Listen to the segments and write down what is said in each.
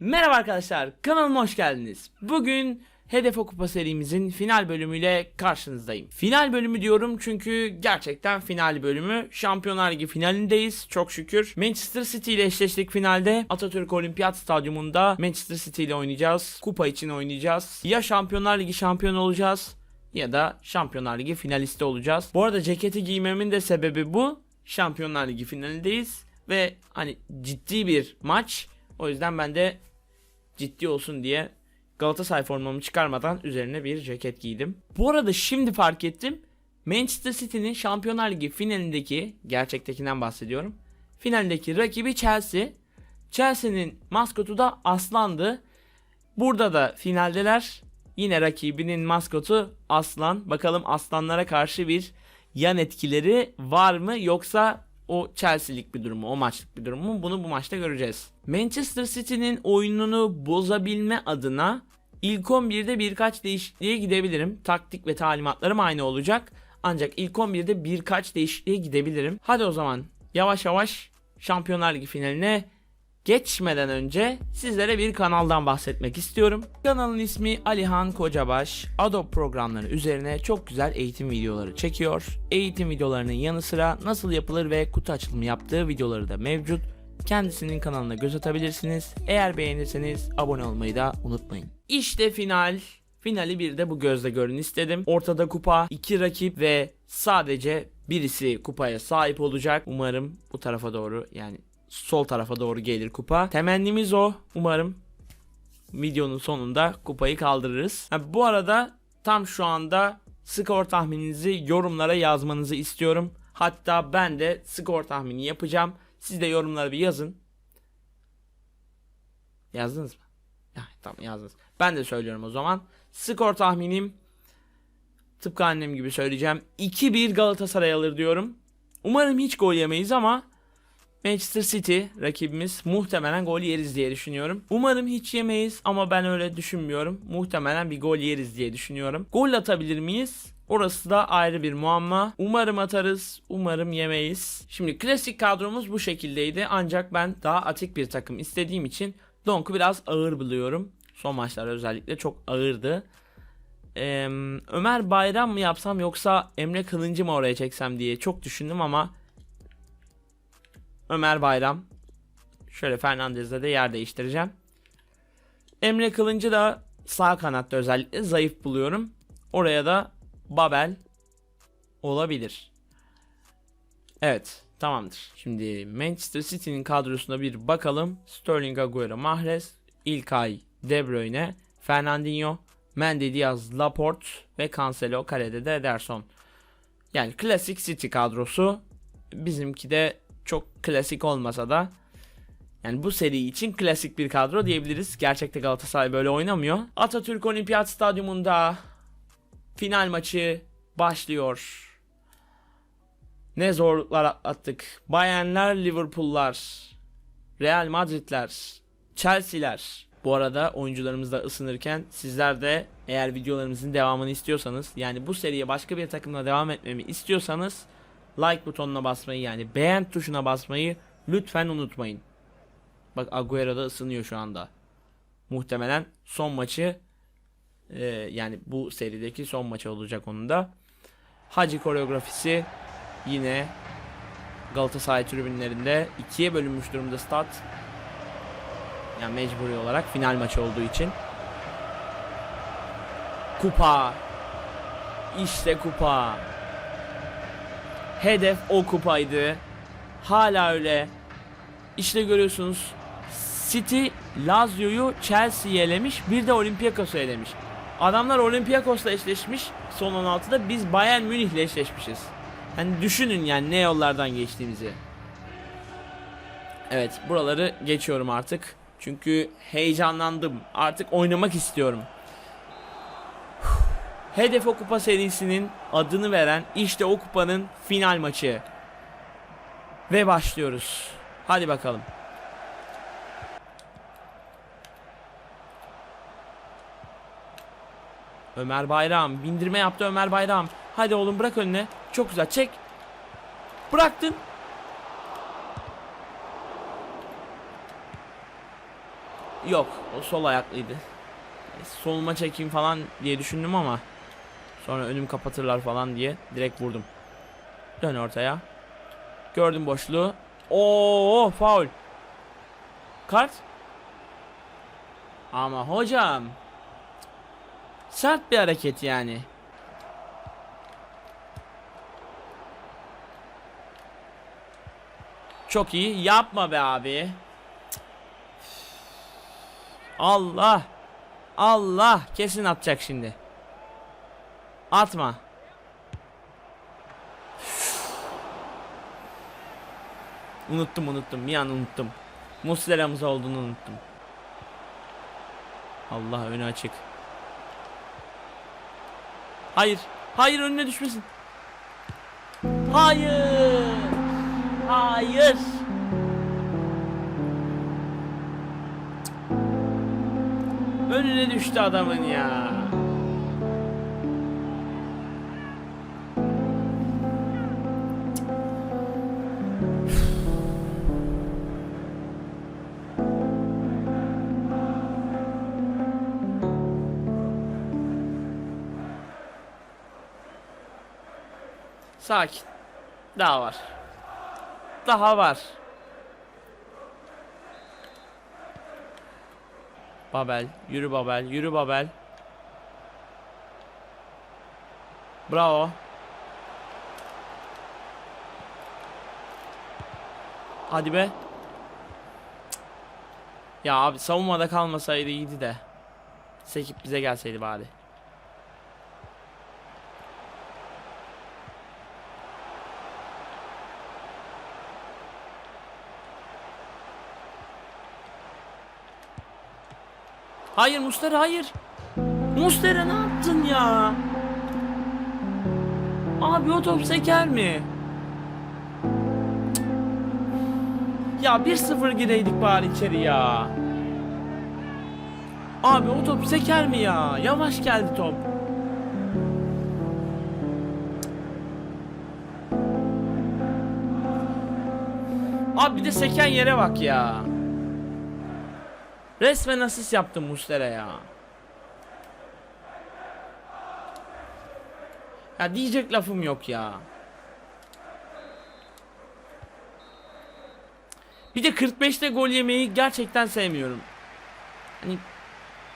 Merhaba arkadaşlar, kanalıma hoş geldiniz. Bugün Hedef O Kupa serimizin final bölümüyle karşınızdayım. Final bölümü diyorum çünkü gerçekten final bölümü. Şampiyonlar Ligi finalindeyiz çok şükür. Manchester City ile eşleştik finalde. Atatürk Olimpiyat Stadyumunda Manchester City ile oynayacağız. Kupa için oynayacağız. Ya Şampiyonlar Ligi şampiyonu olacağız ya da Şampiyonlar Ligi finalisti olacağız. Bu arada ceketi giymemin de sebebi bu. Şampiyonlar Ligi finalindeyiz ve hani ciddi bir maç. O yüzden ben de ciddi olsun diye Galatasaray formamı çıkarmadan üzerine bir ceket giydim. Bu arada şimdi fark ettim. Manchester City'nin Şampiyonlar Ligi finalindeki gerçektekinden bahsediyorum. Finaldeki rakibi Chelsea. Chelsea'nin maskotu da aslandı. Burada da finaldeler. Yine rakibinin maskotu aslan. Bakalım aslanlara karşı bir yan etkileri var mı yoksa o Chelsea'lik bir durum mu, o maçlık bir durum mu? Bunu bu maçta göreceğiz. Manchester City'nin oyununu bozabilme adına ilk 11'de birkaç değişikliğe gidebilirim. Taktik ve talimatlarım aynı olacak. Ancak ilk 11'de birkaç değişikliğe gidebilirim. Hadi o zaman yavaş yavaş Şampiyonlar Ligi finaline geçmeden önce sizlere bir kanaldan bahsetmek istiyorum. Kanalın ismi Alihan Kocabaş. Adobe programları üzerine çok güzel eğitim videoları çekiyor. Eğitim videolarının yanı sıra nasıl yapılır ve kutu açılımı yaptığı videoları da mevcut. Kendisinin kanalına göz atabilirsiniz. Eğer beğenirseniz abone olmayı da unutmayın. İşte final. Finali bir de bu gözle görün istedim. Ortada kupa, iki rakip ve sadece birisi kupaya sahip olacak. Umarım bu tarafa doğru yani sol tarafa doğru gelir kupa. Temennimiz o. Umarım videonun sonunda kupayı kaldırırız. Ha, bu arada tam şu anda skor tahmininizi yorumlara yazmanızı istiyorum. Hatta ben de skor tahmini yapacağım. Siz de yorumlara bir yazın. Yazdınız mı? Ya, tamam yazdınız. Ben de söylüyorum o zaman. Skor tahminim tıpkı annem gibi söyleyeceğim. 2-1 Galatasaray alır diyorum. Umarım hiç gol yemeyiz ama Manchester City rakibimiz muhtemelen gol yeriz diye düşünüyorum. Umarım hiç yemeyiz ama ben öyle düşünmüyorum. Muhtemelen bir gol yeriz diye düşünüyorum. Gol atabilir miyiz? Orası da ayrı bir muamma. Umarım atarız, umarım yemeyiz. Şimdi klasik kadromuz bu şekildeydi ancak ben daha atik bir takım istediğim için Donk'u biraz ağır buluyorum. Son maçlar özellikle çok ağırdı. Ee, Ömer Bayram mı yapsam yoksa Emre Kılıncı mı oraya çeksem diye çok düşündüm ama Ömer Bayram. Şöyle Fernandez'le de yer değiştireceğim. Emre Kılıncı da sağ kanatta özellikle zayıf buluyorum. Oraya da Babel olabilir. Evet tamamdır. Şimdi Manchester City'nin kadrosuna bir bakalım. Sterling Agüero, Mahrez, İlkay, De Bruyne, Fernandinho, Mendy Diaz, Laporte ve Cancelo kalede de Ederson. Yani klasik City kadrosu. Bizimki de çok klasik olmasa da yani bu seri için klasik bir kadro diyebiliriz. Gerçekte Galatasaray böyle oynamıyor. Atatürk Olimpiyat Stadyumunda final maçı başlıyor. Ne zorluklar atlattık. Bayernler, Liverpool'lar, Real Madrid'ler, Chelsea'ler. Bu arada oyuncularımız da ısınırken sizler de eğer videolarımızın devamını istiyorsanız yani bu seriye başka bir takımla devam etmemi istiyorsanız like butonuna basmayı yani beğen tuşuna basmayı lütfen unutmayın. Bak Agüero da ısınıyor şu anda. Muhtemelen son maçı e, yani bu serideki son maçı olacak onun da. Hacı koreografisi yine Galatasaray tribünlerinde ikiye bölünmüş durumda stat. Yani mecburi olarak final maçı olduğu için. Kupa. İşte kupa. Hedef o kupaydı. Hala öyle. İşte görüyorsunuz City Lazio'yu Chelsea'yi elemiş. Bir de Olympiakos'u elemiş. Adamlar Olympiakos'la eşleşmiş son 16'da. Biz Bayern Münih'le eşleşmişiz. Hani düşünün yani ne yollardan geçtiğimizi. Evet buraları geçiyorum artık. Çünkü heyecanlandım. Artık oynamak istiyorum. Hedef o kupa serisinin adını veren işte o kupanın final maçı. Ve başlıyoruz. Hadi bakalım. Ömer Bayram bindirme yaptı Ömer Bayram. Hadi oğlum bırak önüne. Çok güzel çek. Bıraktın. Yok o sol ayaklıydı. E, Soluma çekeyim falan diye düşündüm ama sonra önüm kapatırlar falan diye direkt vurdum. Dön ortaya. Gördüm boşluğu. Oo faul. Kart. Ama hocam sert bir hareket yani. Çok iyi. Yapma be abi. Allah. Allah. Kesin atacak şimdi. Atma. Unuttum unuttum. Bir an unuttum. Muslera'mız olduğunu unuttum. Allah önü açık. Hayır. Hayır önüne düşmesin. Hayır. Hayır. Önüne düştü adamın ya. Sakin. Daha var. Daha var. Babel, yürü Babel, yürü Babel. Bravo. Hadi be. Ya abi savunmada kalmasaydı iyiydi de. Sekip bize gelseydi bari. Hayır Mustera hayır. Mustera ne yaptın ya? Abi o top seker mi? Ya 1-0 gireydik bari içeri ya. Abi o top seker mi ya? Yavaş geldi top. Abi bir de seken yere bak ya. Resmen asist yaptı Muslera ya. Ya diyecek lafım yok ya. Bir de 45'te gol yemeyi gerçekten sevmiyorum. Hani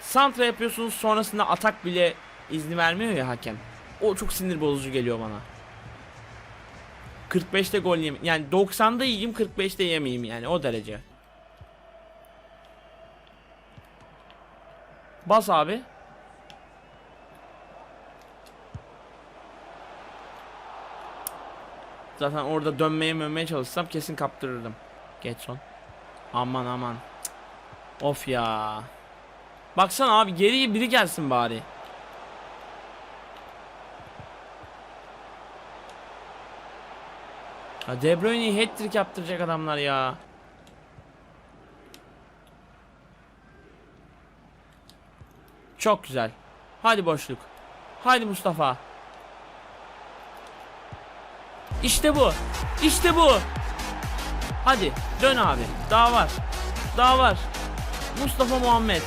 santra yapıyorsunuz sonrasında atak bile izni vermiyor ya hakem. O çok sinir bozucu geliyor bana. 45'te gol yeme yani 90'da yiyeyim 45'te yemeyeyim yani o derece. Bas abi. Zaten orada dönmeye mönmeye çalışsam kesin kaptırırdım. Getson. Aman aman. Cık. Of ya. Baksana abi geriye biri gelsin bari. Ya De Bruyne'yi hat-trick yaptıracak adamlar ya. Çok güzel. Hadi boşluk. Hadi Mustafa. İşte bu. İşte bu. Hadi dön abi. Daha var. Daha var. Mustafa Muhammed.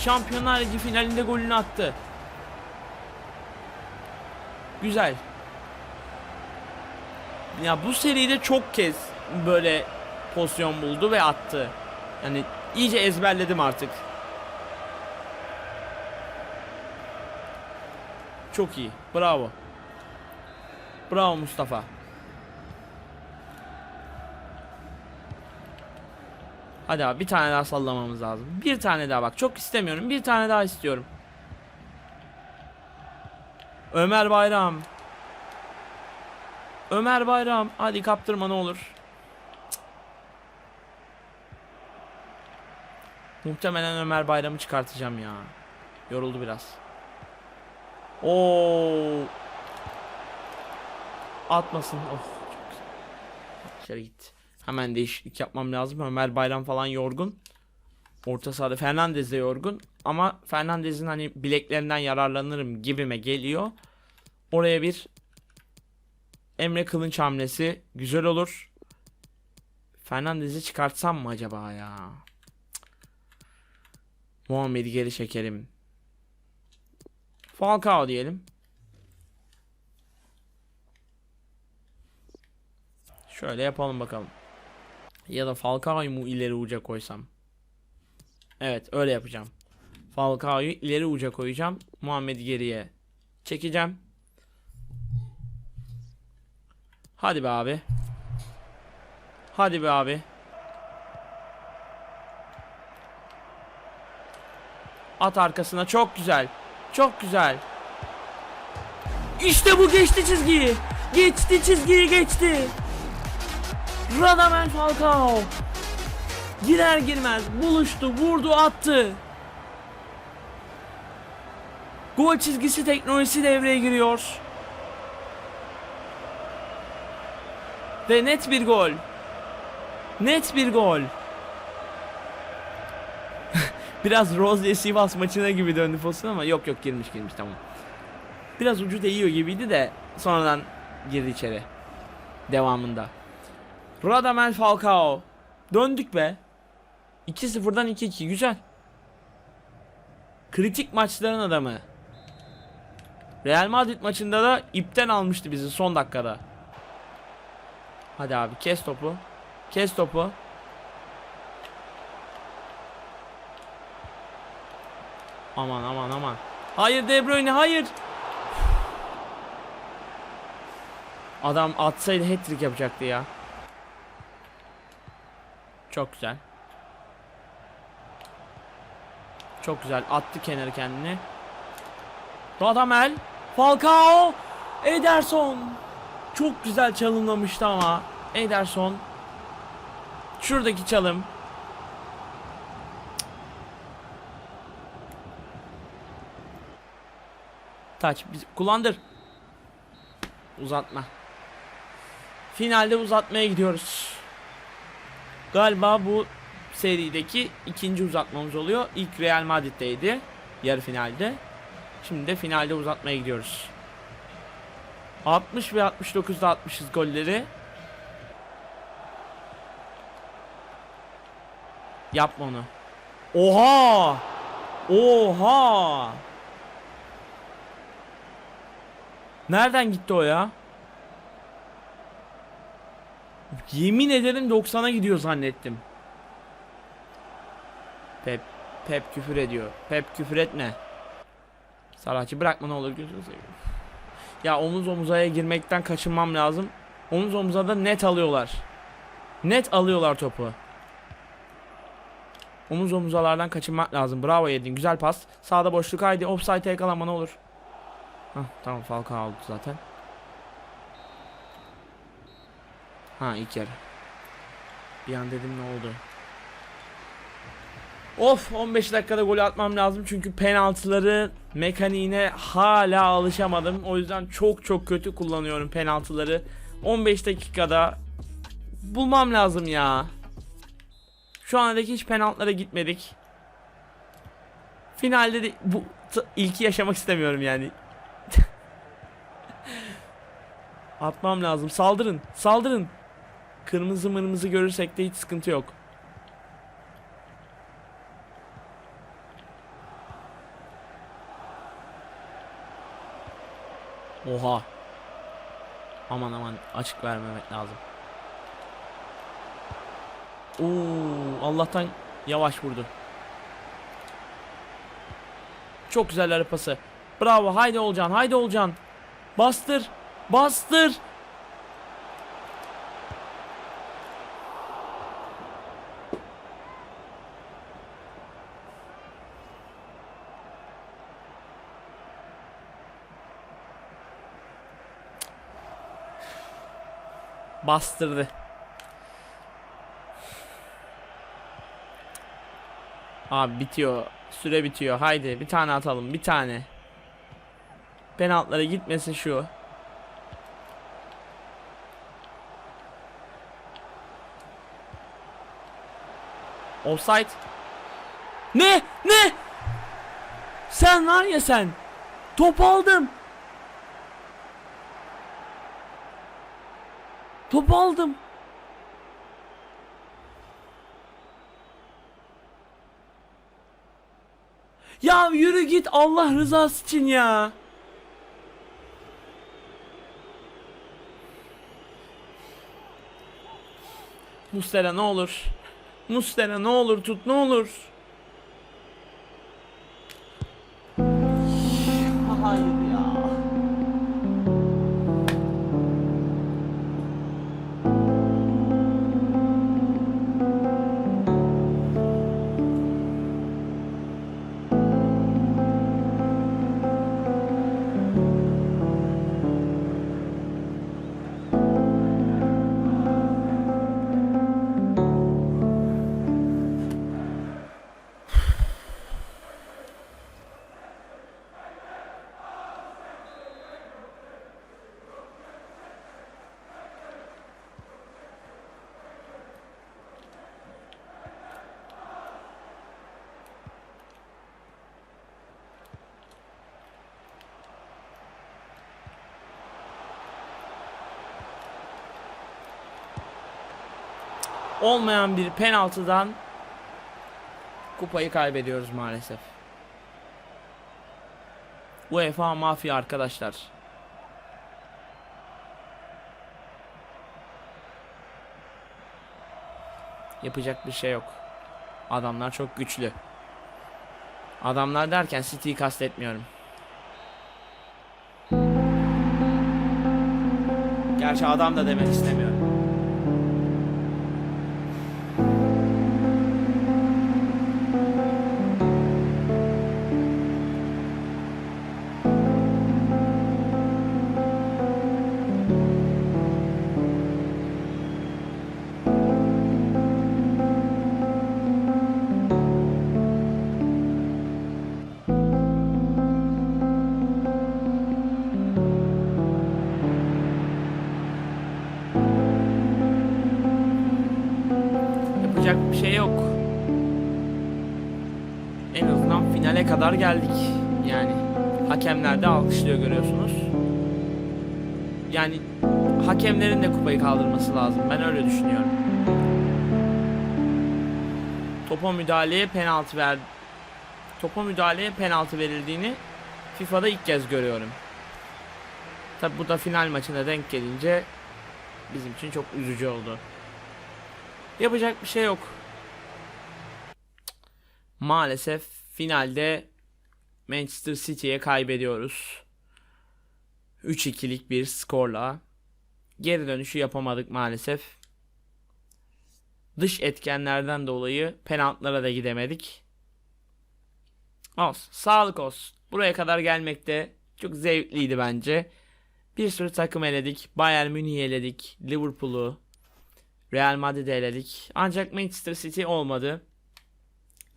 Şampiyonlar Ligi finalinde golünü attı. Güzel. Ya bu seride çok kez böyle pozisyon buldu ve attı. Yani iyice ezberledim artık. Çok iyi. Bravo. Bravo Mustafa. Hadi abi bir tane daha sallamamız lazım. Bir tane daha bak. Çok istemiyorum. Bir tane daha istiyorum. Ömer Bayram. Ömer Bayram. Hadi kaptırma ne olur. Cık. Muhtemelen Ömer Bayram'ı çıkartacağım ya. Yoruldu biraz. Oo. Atmasın. Oh. İçeri gitti. Hemen değişiklik yapmam lazım. Ömer Bayram falan yorgun. Orta sahada Fernandez de yorgun. Ama Fernandez'in hani bileklerinden yararlanırım gibime geliyor. Oraya bir Emre Kılınç hamlesi güzel olur. Fernandez'i çıkartsam mı acaba ya? Muhammed'i geri çekelim. Falcao diyelim. Şöyle yapalım bakalım. Ya da Falcao'yu mu ileri uca koysam? Evet öyle yapacağım. Falcao'yu ileri uca koyacağım. Muhammed'i geriye çekeceğim. Hadi be abi. Hadi be abi. At arkasına çok güzel. Çok güzel. İşte bu geçti çizgiyi. Geçti çizgiyi geçti. Radamel Falcao. Girer girmez buluştu, vurdu, attı. Gol çizgisi teknolojisi devreye giriyor. Ve net bir gol. Net bir gol. Biraz Rozier Sivas maçına gibi döndü pozisyon ama yok yok girmiş girmiş tamam. Biraz ucu değiyor gibiydi de sonradan girdi içeri. Devamında. Radamel Falcao. Döndük be. 2-0'dan 2-2 güzel. Kritik maçların adamı. Real Madrid maçında da ipten almıştı bizi son dakikada. Hadi abi kes topu. Kes topu. Aman aman aman. Hayır De Bruyne hayır. Adam atsaydı hat-trick yapacaktı ya. Çok güzel. Çok güzel attı kenarı kendini. Radamel, Falcao, Ederson. Çok güzel çalımlamıştı ama Ederson. Şuradaki çalım. Taç biz kullandır. Uzatma. Finalde uzatmaya gidiyoruz. Galiba bu serideki ikinci uzatmamız oluyor. İlk Real Madrid'deydi. Yarı finalde. Şimdi de finalde uzatmaya gidiyoruz. 60 ve 69'da atmışız golleri. Yapma onu. Oha! Oha! Nereden gitti o ya? Yemin ederim 90'a gidiyor zannettim. Pep Pep küfür ediyor. Pep küfür etme. Sarahçı bırakma ne olur gözünü seveyim. Ya omuz omuzaya girmekten kaçınmam lazım. Omuz omuza da net alıyorlar. Net alıyorlar topu. Omuz omuzalardan kaçınmak lazım. Bravo yedin. Güzel pas. Sağda boşluk haydi. Offside yakalanma ne olur. Hah tamam Falcao aldı zaten. Ha ilk yarı. Bir an dedim ne oldu. Of 15 dakikada gol atmam lazım çünkü penaltıları mekaniğine hala alışamadım. O yüzden çok çok kötü kullanıyorum penaltıları. 15 dakikada bulmam lazım ya. Şu ana hiç penaltılara gitmedik. Finalde de bu ilki yaşamak istemiyorum yani. Atmam lazım. Saldırın. Saldırın. Kırmızı mırmızı görürsek de hiç sıkıntı yok. Oha. Aman aman açık vermemek lazım. Oo, Allah'tan yavaş vurdu. Çok güzel ara pası. Bravo haydi Olcan haydi Olcan. Bastır. Bastır. Bastırdı. Abi bitiyor. Süre bitiyor. Haydi bir tane atalım. Bir tane. Penaltılara gitmesin şu. Offside. Ne? Ne? Sen var ya sen. Top aldım. Top aldım. Ya yürü git Allah rızası için ya. Mustera ne olur. Mustera ne olur tut ne olur. Olmayan bir penaltıdan kupayı kaybediyoruz maalesef. UEFA mafya arkadaşlar. Yapacak bir şey yok. Adamlar çok güçlü. Adamlar derken City'yi kastetmiyorum. Gerçi adam da demek istemiyorum. Şey yok. En azından finale kadar geldik. Yani hakemler de alkışlıyor görüyorsunuz. Yani hakemlerin de kupayı kaldırması lazım. Ben öyle düşünüyorum. Topa müdahaleye penaltı ver. Topa müdahaleye penaltı verildiğini FIFA'da ilk kez görüyorum. Tabi bu da final maçına denk gelince bizim için çok üzücü oldu. Yapacak bir şey yok. Maalesef finalde Manchester City'ye kaybediyoruz. 3-2'lik bir skorla. Geri dönüşü yapamadık maalesef. Dış etkenlerden dolayı penaltılara da gidemedik. Olsun. Sağlık olsun. Buraya kadar gelmek de çok zevkliydi bence. Bir sürü takım eledik. Bayern Münih'i eledik. Liverpool'u, Real Madrid'i eledik. Ancak Manchester City olmadı.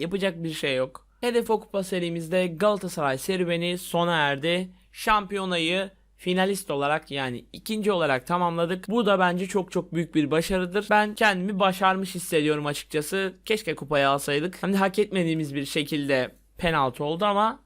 Yapacak bir şey yok. Hedef o kupa serimizde Galatasaray serüveni sona erdi. Şampiyonayı finalist olarak yani ikinci olarak tamamladık. Bu da bence çok çok büyük bir başarıdır. Ben kendimi başarmış hissediyorum açıkçası. Keşke kupayı alsaydık. Hem de hak etmediğimiz bir şekilde penaltı oldu ama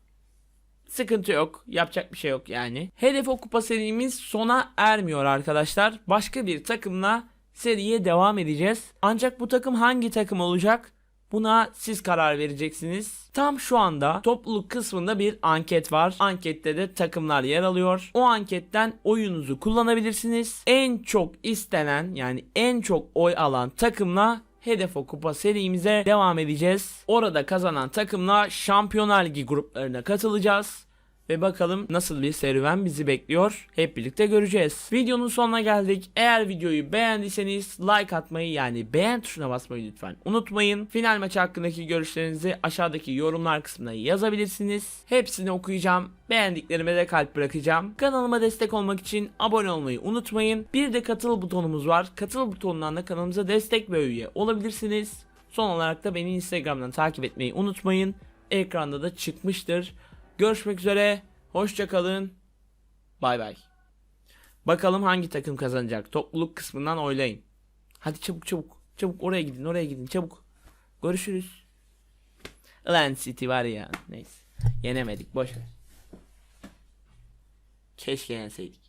Sıkıntı yok. Yapacak bir şey yok yani. Hedef o kupa serimiz sona ermiyor arkadaşlar. Başka bir takımla seriye devam edeceğiz. Ancak bu takım hangi takım olacak? Buna siz karar vereceksiniz. Tam şu anda topluluk kısmında bir anket var. Ankette de takımlar yer alıyor. O anketten oyunuzu kullanabilirsiniz. En çok istenen yani en çok oy alan takımla Hedef o kupa serimize devam edeceğiz. Orada kazanan takımla Şampiyonlar Ligi gruplarına katılacağız. Ve bakalım nasıl bir serüven bizi bekliyor. Hep birlikte göreceğiz. Videonun sonuna geldik. Eğer videoyu beğendiyseniz like atmayı yani beğen tuşuna basmayı lütfen unutmayın. Final maçı hakkındaki görüşlerinizi aşağıdaki yorumlar kısmına yazabilirsiniz. Hepsini okuyacağım. Beğendiklerime de kalp bırakacağım. Kanalıma destek olmak için abone olmayı unutmayın. Bir de katıl butonumuz var. Katıl butonundan da kanalımıza destek ve üye olabilirsiniz. Son olarak da beni Instagram'dan takip etmeyi unutmayın. Ekranda da çıkmıştır. Görüşmek üzere. Hoşça kalın. Bay bay. Bakalım hangi takım kazanacak. Topluluk kısmından oylayın. Hadi çabuk çabuk. Çabuk oraya gidin oraya gidin çabuk. Görüşürüz. Lan City var ya. Neyse. Yenemedik boş ver. Keşke yenseydik.